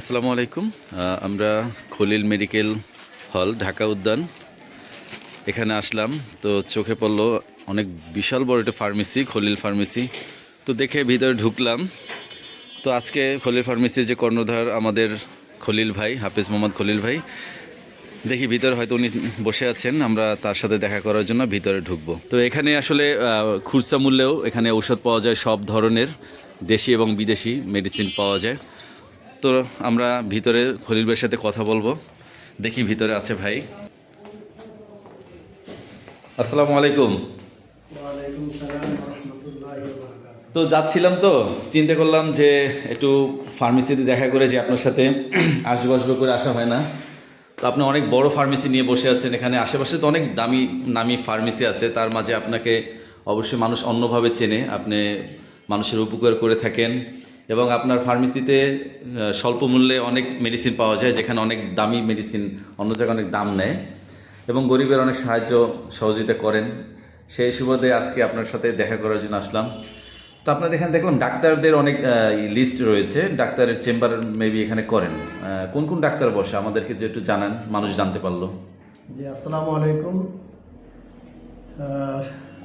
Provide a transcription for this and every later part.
আসসালামু আলাইকুম। আমরা খলিল মেডিকেল হল, ঢাকা উদ্যান। এখানে আসলাম, তো চোখে পড়ল অনেক বিশাল বড় একটা ফার্মেসি, খলিল ফার্মেসি। তো দেখে ভিতরে ঢুকলাম। তো আজকে খলিল ফার্মেসির যে কর্ণধার আমাদের খলিল ভাই, হাফিজ মোহাম্মদ খলিল ভাই, দেখি ভিতরে হয়তো উনি বসে আছেন, আমরা তার সাথে দেখা করার জন্য ভিতরে ঢুকবো। তো এখানে আসলে খুচরা মূল্যেও এখানে ঔষধ পাওয়া যায় সব ধরনের, দেশি এবং বিদেশি মেডিসিন পাওয়া যায়। তো আমরা ভিতরে খলিল ভাইয়ের সাথে কথা বলব। দেখি ভিতরে আছে ভাই। আসসালামু আলাইকুম। তো যাচ্ছিলাম তো চিন্তা করলাম যে একটু ফার্মেসিতে দেখা করে যে আপনার সাথে আসব আসব করে আসা হয় না। তো আপনি অনেক বড় ফার্মেসি নিয়ে বসে আছেন এখানে। আশেপাশে তো অনেক দামি নামি ফার্মেসি আছে। তার মাঝে আপনাকে অবশ্যই মানুষ অন্যভাবে চেনে। আপনি মানুষের উপকার করে থাকেন। এবং আপনার ফার্মেসিতে স্বল্প মূল্যে অনেক মেডিসিন পাওয়া যায়, যেখানে অনেক দামি মেডিসিন অন্য জায়গায় অনেক দাম নেয় এবং গরিবের অনেক সাহায্য সহযোগিতা করেন। সেই সুবাদে আজকে আপনার সাথে দেখা করার জন্য আসলাম। তো আপনাদের এখানে দেখলাম ডাক্তারদের অনেক লিস্ট রয়েছে। ডাক্তারের চেম্বার মেবি এখানে করেন। কোন কোন ডাক্তার বসে? আমাদেরকে যে একটু জানান, মানুষ জানতে পারল। জি, আসসালামু আলাইকুম।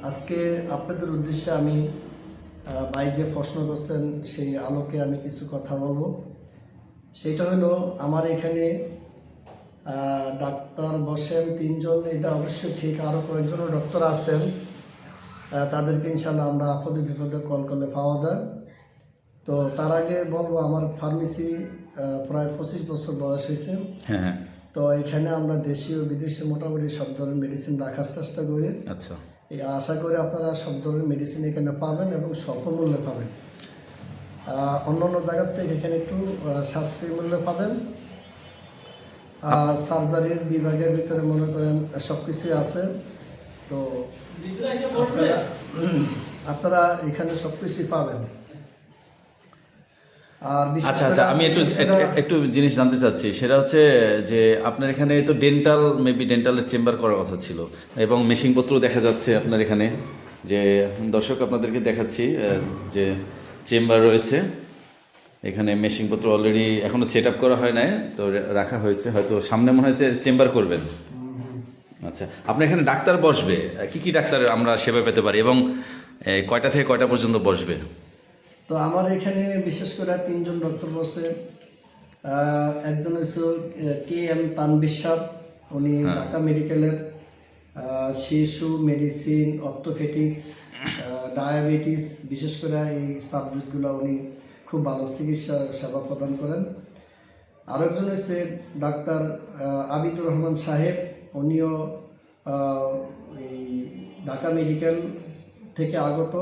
আজকে আপনাদের উদ্দেশ্যে আমি ভাই যে প্রশ্ন করছেন সেই আলোকে আমি কিছু কথা বলব। সেটা হলো আমার এখানে ডাক্তার বসেন তিনজন এটা অবশ্যই ঠিক আরও কয়েকজনও ডক্টর আছেন। তাদেরকে ইনশাল্লাহ আমরা আপদে বিপদে কল করলে পাওয়া যায়। তো তার আগে বলব আমার ফার্মেসি প্রায় পঁচিশ বছর বয়স হয়েছে। হ্যাঁ হ্যাঁ। তো এখানে আমরা দেশীয় বিদেশি মোটামুটি সব ধরনের মেডিসিন রাখার চেষ্টা করি। আচ্ছা। এই আশা করে আপনারা সব ধরনের মেডিসিন এখানে পাবেন এবং স্বল্প মূল্যে পাবেন। অন্য অন্য জায়গার থেকে এখানে একটু সাশ্রয়ী মূল্যে পাবেন। আর সার্জারির বিভাগের ভিতরে মনে করেন সব কিছুই আছে। তো আপনারা আপনারা এখানে সব কিছুই পাবেন। আচ্ছা আচ্ছা আমি একটু একটু জিনিস জানতে চাচ্ছি। সেটা হচ্ছে যে আপনার এখানে তো ডেন্টাল মেবি ডেন্টালের চেম্বার করার কথা ছিল এবং মেশিনপত্র দেখা যাচ্ছে আপনার এখানে। যে দর্শক আপনাদেরকে দেখাচ্ছি যে চেম্বার রয়েছে। এখানে মেশিনপত্র অলরেডি এখনও সেট আপ করা হয় নাই তো রাখা হয়েছে। হয়তো সামনে মনে হয়েছে চেম্বার করবেন। আচ্ছা আপনার এখানে ডাক্তার বসবে। কি কি ডাক্তার আমরা সেবা পেতে পারি এবং কয়টা থেকে কয়টা পর্যন্ত বসবে? তো আমার এখানে বিশেষ করে তিনজন ডক্টর বসে একজন হচ্ছে কে এম তানবির সাহ উনি ঢাকা মেডিকেলের শিশু মেডিসিন অর্থোপেটিক্স ডায়াবেটিস বিশেষ করে এই সাবজেক্টগুলো উনি খুব ভালো চিকিৎসা সেবা প্রদান করেন। আরেকজন হচ্ছে ডাক্তার আবিদুর রহমান সাহেব উনিও এই ঢাকা মেডিকেল থেকে আগত।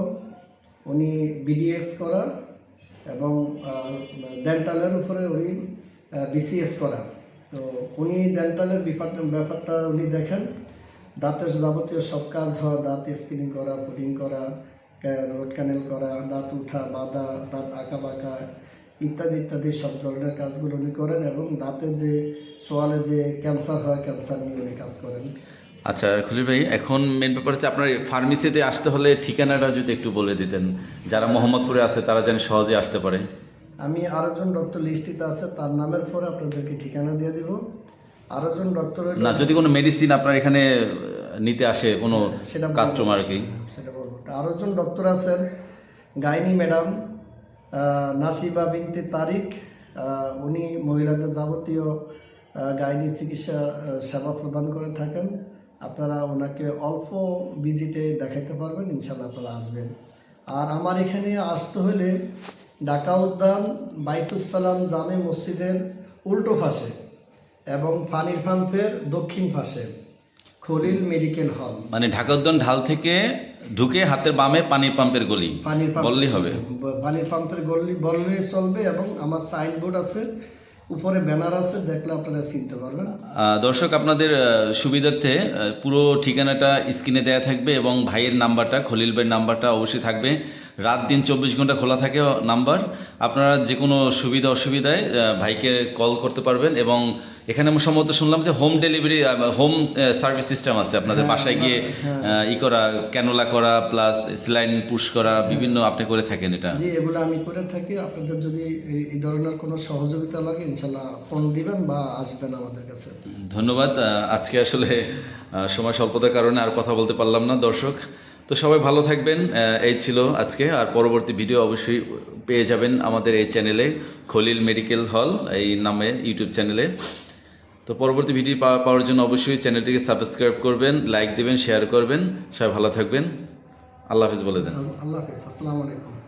উনি বিডিএস করা এবং ডেন্টালের উপরে উনি বিসিএস করা তো উনি ডেন্টালের ব্যাপারটা উনি দেখেন। দাঁতের যাবতীয় সব কাজ হয় দাঁত স্ক্রিনিং করা পুডিং করা রোড ক্যানেল করা, দাঁত উঠা, বাঁধা, দাঁত আঁকা বাঁকা ইত্যাদি ইত্যাদি সব ধরনের কাজগুলো উনি করেন এবং দাঁতে যে সোয়ালে যে ক্যান্সার হয় ক্যান্সার নিয়ে উনি কাজ করেন। আচ্ছা খুলিল ভাই এখন মেন ব্যাপার হচ্ছে আপনার ফার্মেসিতে আসতে হলে ঠিকানাটা যদি একটু বলে দিতেন। যারা মোহাম্মদপুরে আছে তারা যেন সহজে আসতে পারে। আমি আরেকজন ডক্টর লিস্টিতে আছে তার নামের পরে আপনাদেরকে ঠিকানা দিয়ে দিব। আরেকজন ডক্টর না যদি কোনো মেডিসিন আপনার এখানে নিতে আসে কোনো। কাস্টমার কি। সেটা বলব। তা আরেকজন ডক্টর আছেন গাইনি ম্যাডাম নাসিবা বিনতে তারিক উনি মহিলাদের যাবতীয় গাইনি চিকিৎসা সেবা প্রদান করে থাকেন। আপনারা ওনাকে অল্প ভিজিটে দেখাইতে পারবেন ইনশাল্লাহ আপনারা আসবেন। আর আমার এখানে আসতে হলে ঢাকা উদ্যান বাইতুসালাম জামে মসজিদের উল্টো পাশে এবং পানির পাম্পের দক্ষিণ পাশে খলিল মেডিকেল হল। মানে ঢাকা উদ্যান ঢাল থেকে ঢুকে হাতের বামে পানির পাম্পের গলি। পানির পাম্প বললেই হবে। পানির পাম্পের গলি বললেই চলবে এবং আমার সাইনবোর্ড আছে। উপরে ব্যানার আছে, দেখলে আপনারা চিনতে পারবেন। দর্শক, আপনাদের সুবিধার্থে পুরো ঠিকানাটা স্ক্রিনে দেয়া থাকবে এবং ভাইয়ের নাম্বারটা, খলিল ভাইয়ের নাম্বারটা অবশ্যই থাকবে। রাত দিন চব্বিশ ঘণ্টা খোলা থাকে নাম্বার। আপনারা যে কোনো সুবিধা অসুবিধায় ভাইকে কল করতে পারবেন এবং এখানে আমি সম্ভবত শুনলাম যে home delivery home service system আছে আপনাদের বাসায় গিয়ে ই করা ক্যানোলা করা প্লাস স্লাইন পুশ করা বিভিন্ন আপনি করে থাকেন এটা। জি এগুলো আমি করে থাকি। আপনাদের যদি এই- এই ধরনের কোনো সহযোগিতা লাগে ইনশাল্লাহ ফোন দিবেন বা আসবেন আমাদের কাছে। ধন্যবাদ। আজকে আসলে সময় স্বল্পতার কারণে আর কথা বলতে পারলাম না দর্শক। তো সবাই ভালো থাকবেন এই ছিল আজকে। আর পরবর্তী ভিডিও অবশ্যই পেয়ে যাবেন আমাদের এই চ্যানেলে খলিল মেডিকেল হল, এই নামে ইউটিউব চ্যানেলে তো পরবর্তী ভিডিও পাওয়া- পাওয়ার জন্য অবশ্যই চ্যানেলটিকে সাবস্ক্রাইব করবেন লাইক দেবেন শেয়ার করবেন। সবাই ভালো থাকবেন। আল্লাহ হাফিজ বলে দেন। আল্লাহ হাফিজ, আসসালামু আলাইকুম।